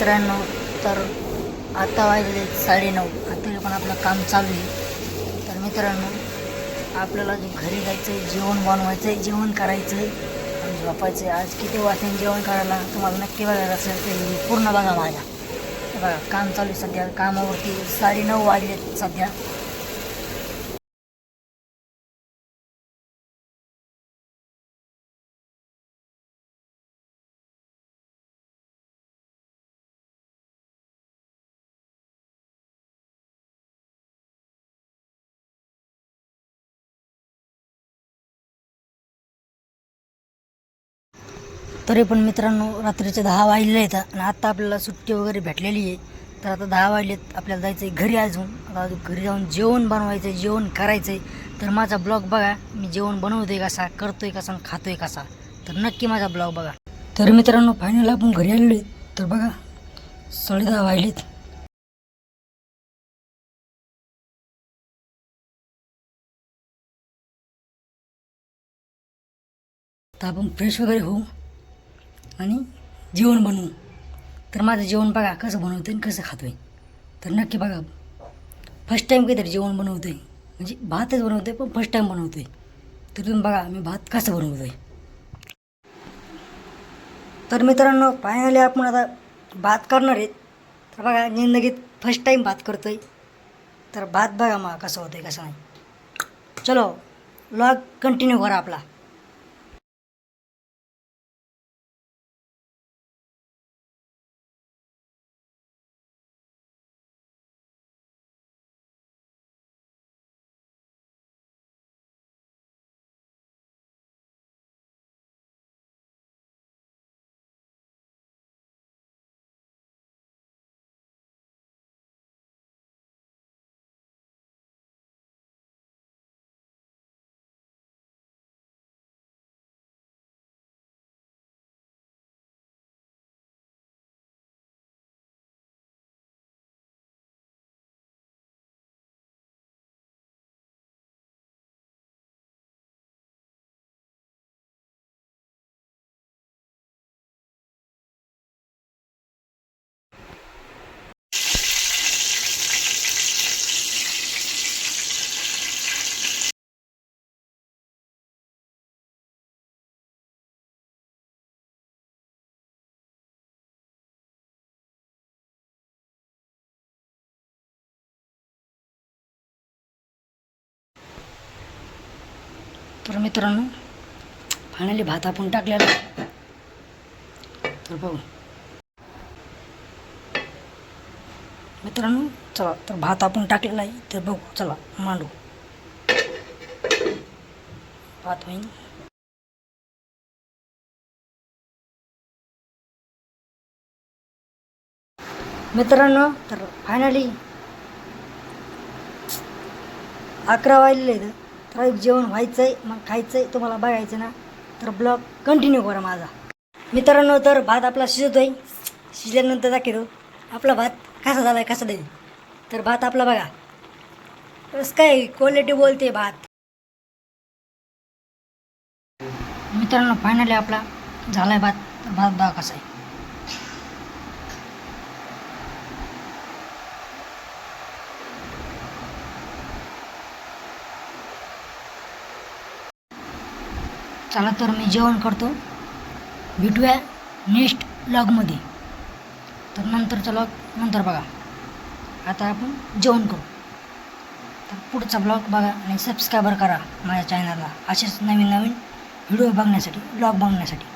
मित्रांनो तर आता वाजले साडेनऊ. आता पण आपलं काम चालू आहे. तर मित्रांनो आपल्याला जे घरी जायचं आहे जेवण बनवायचं आहे जेवण करायचं आहे आणि झोपायचं आहे आज किती वाजता जेवण करायला तुम्हाला नक्की बघायला असेल तर हे पूर्ण बघा माझ्या. बघा काम चालू आहे सध्या. कामावरती साडेनऊ वाजलेत सध्या. तरी पण मित्रांनो रात्रीचे दहा वाजले आहेत आणि आत्ता आपल्याला सुट्टी वगैरे भेटलेली आहे. तर आता दहा वाजलेत आपल्याला जायचं आहे घरी अजून. आता घरी जाऊन जेवण बनवायचं आहे जेवण करायचं आहे तर माझा ब्लॉग बघा मी जेवण बनवतोय कसा करतोय कसा आणि खातोय कसा. तर नक्की माझा ब्लॉग बघा. तर मित्रांनो फायनल आपण घरी आलेलो आहे. तर बघा साडे दहा वाजलेत. तर आपण फ्रेश वगैरे होऊ. आणि जेवण बनवू. तर माझं जेवण बघा कसं बनवतं आणि कसं खातो आहे तर नक्की बघा फर्स्ट टाईम काहीतरी जेवण बनवतो आहे म्हणजे भातच बनवतो आहे पण फर्स्ट टाईम बनवतो आहे तर तुम्ही बघा मी भात कसं बनवतो आहे तर मित्रांनो फायनली आपण आता भात करणार आहेत. तर बघा जिंदगीत फर्स्ट टाईम भात करतो आहे तर भात बघा मग कसं होतं आहे कसं नाही. चलो लॉग कंटिन्यू करा आपला. तर मित्रांनो फायनली भात आपण टाकलेला. तर बघू. मित्रांनो चला तर भात आपण टाकलेला आहे. तर बघू चला मांडू. भात होईन. मित्रांनो तर फायनली अकरा वाजले तर जेवण व्हायचं आहे मग खायचं आहे तुम्हाला बघायचं ना तर ब्लॉग कंटिन्यू करा माझा. मित्रांनो तर भात आपला शिजत आहे शिजल्यानंतर दाखवतो आपला भात कसा झाला आहे कसा देईल तर भात आपला बघा. बस काय क्वालिटी बोलते भात. मित्रांनो फायनली आपला झाला आहे भात. भात बघा कसा आहे. चला तर मी जेवण करतो. भेटूया नेक्स्ट लॉगमध्ये तर नंतरचा चला नंतर बघा. आता आपण जेवण करू. तर पुढचा ब्लॉग बघा आणि सबस्क्रायबर करा माझ्या चॅनलला असेच नवीन नवीन व्हिडिओ बघण्यासाठी ब्लॉग बघण्यासाठी.